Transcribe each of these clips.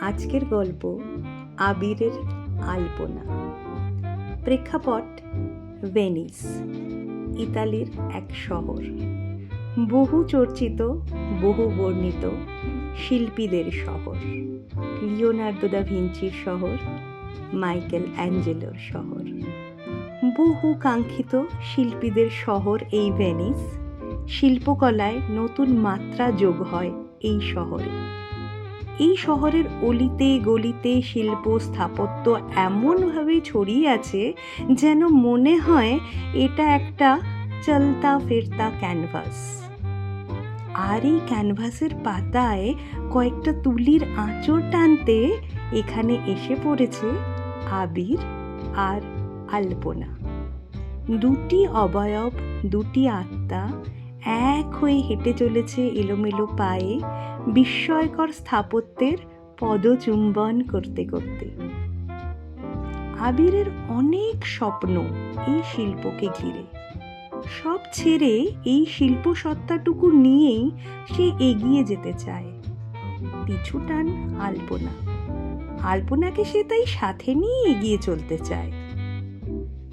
আজকের গল্প আবিরের আলপনা। প্রেক্ষাপট, ভেনিস, ইতালির এক শহর। বহু চর্চিত, বহু বর্ণিত শিল্পীদের শহর। লিওনার্দো দা ভিঞ্চির শহর, মাইকেল অ্যাঞ্জেলোর শহর। বহু কাঙ্ক্ষিত শিল্পীদের শহর এই ভেনিস। শিল্পকলায় নতুন মাত্রা যোগ হয় এই শহরে। এই শহরের অলিতে গলিতে শিল্প স্থাপত্য এমনভাবে ছড়িয়ে আছে যেন মনে হয় এটা একটা চলতা ফেরতা ক্যানভাস। আর এই ক্যানভাসের পাতায় কয়েকটা তুলির আঁচড় টানতে এখানে এসে পড়েছে আবির আর আলপনা। দুটি অবয়ব, দুটি আত্মা এক হয়ে হেঁটে চলেছে এলোমেলো পায়ে বিস্ময়কর স্থাপত্যের পদচুম্বন করতে করতে। আবিরের অনেক স্বপ্ন এই শিল্পকে ঘিরে। সব ছেড়ে এই শিল্প সত্তাটুকু নিয়েই সে এগিয়ে যেতে চায়। পিছু টান আলপনা। আলপনাকে সে তাই সাথে নিয়ে এগিয়ে চলতে চায়।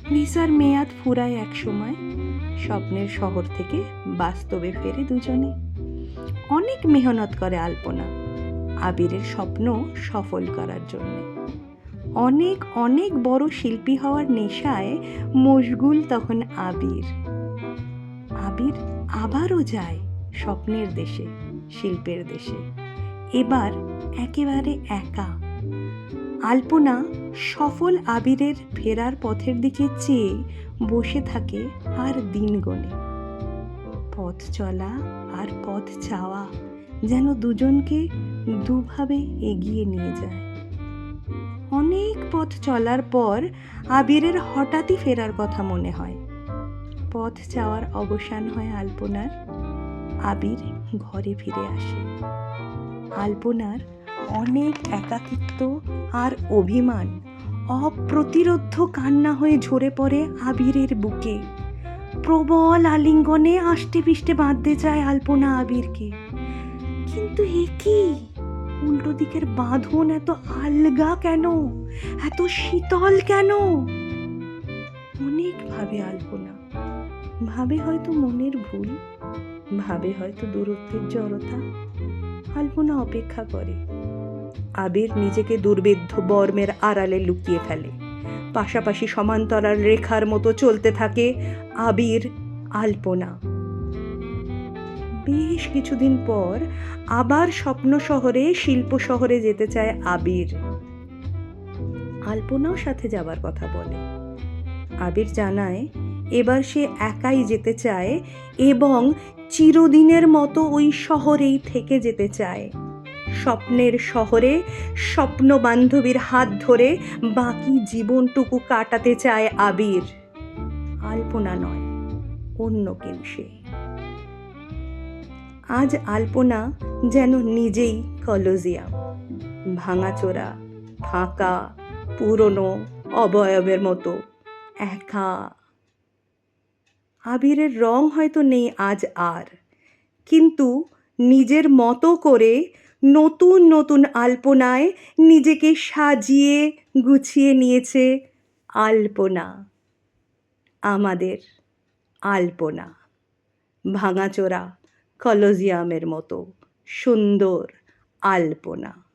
ভিসার মেয়াদ ফুরায় এক সময়। স্বপ্নের শহর থেকে বাস্তবে ফেরে দুজনে। অনেক মেহনত করে আলপনা আবিরের স্বপ্ন সফল করার জন্য। অনেক অনেক বড় শিল্পী হওয়ার নেশায় মশগুল তখন আবির। আবির আবারও যায় স্বপ্নের দেশে, শিল্পের দেশে। এবার একেবারে একা। আলপনা সফল আবিরের ফেরার পথের দিকে চেয়ে বসে থাকে আর দিন গণে পথ চলা আর পথ চাওয়া যেন দুজনকে দুভাবে এগিয়ে নিয়ে যায়। অনেক পথ চলার পর আবিরের হঠাৎই ফেরার কথা মনে হয়। পথ চাওয়ার অবসান হয় আলপনার। আবির ঘরে ফিরে আসে। আলপনার অনেক একাকিত্ব আর অভিমান। অপ্রতিরোধ্য কান্না হয়ে ঝরে পড়ে আবিরের বুকে। প্রবল আলিঙ্গনে আষ্টে পিষ্টে বাঁধতে চায় আলপনা আবিরকে। কিন্তু এ কি? উল্টো দিকের বাঁধন এত আলগা কেন? এত শীতল কেন? অনেক ভাবে আলপনা। ভাবে হয়তো মনের ভুল, ভাবে হয়তো দূরত্বের জড়তা। আলপনা অপেক্ষা করে। আবির নিজেকে দুর্বেদ্য বর্মের আড়ালে লুকিয়ে ফেলে। পাশাপাশি সমান্তরাল রেখার মতো চলতে থাকে আবির আলপনা। বেশ কিছুদিন পর আবার স্বপ্ন শহরে, শিল্প শহরে যেতে চায় আবির। আলপনাও সাথে যাবার কথা বলে। আবির জানায়, এবার সে একাই যেতে চায় এবং চিরদিনের মতো ওই শহরেই থেকে যেতে চায়। স্বপ্নের শহরে স্বপ্ন বান্ধবীর হাত ধরে বাকি জীবনটুকু কাটাতে চায় আবির। আলপনা নয়, অন্য কেউ সে। আজ আলপনা যেন নিজেই কলোজিয়াম। ভাঙাচোরা, ফাঁকা, পুরনো, অবয়বের মতো, একা। আবিরের রং হয়তো নেই আজ আর, কিন্তু নিজের মতো করে নতুন নতুন আলপনায় নিজেকে সাজিয়ে গুছিয়ে নিয়েছে আলপনা। আমাদের আলপনা। ভাঙাচোরা কলোজিয়ামের মতো সুন্দর আলপনা।